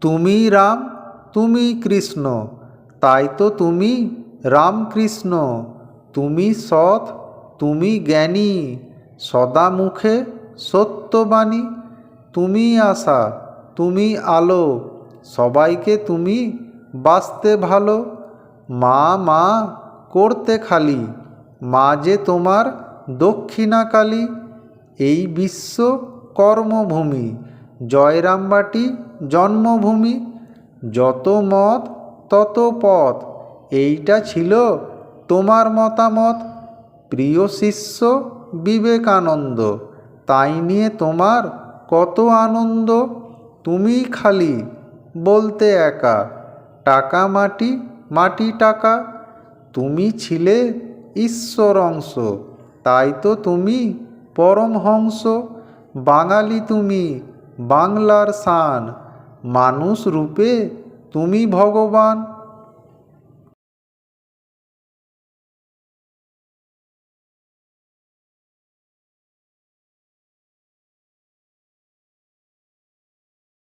তুমি রাম, তুমি কৃষ্ণ, তাই তো তুমি রামকৃষ্ণ। তুমি সৎ, তুমি জ্ঞানী, সদা মুখে সত্যবাণী। তুমি আশা, তুমি আলো, সবাইকে তুমি বাঁচতে ভালো। মা মা, করতে খালি, মা যে তোমার দক্ষিণাকালী। এই বিশ্ব কর্মভূমি, জয়রামবাটি জন্মভূমি, যত মত তত পথ। এইটা ছিল তোমার মতামত। প্রিয় শিষ্য বিবেকানন্দ, তাই নিয়ে তোমার কত আনন্দ। তুমি খালি বলতে একা, টাকা মাটি মাটি টাকা। তুমি ছিলে ঈশ্বর অংশ, তাই তো তুমি পরমহংস বাঙালি তুমি বাংলার শান। মানুষ রূপে তুমি ভগবান।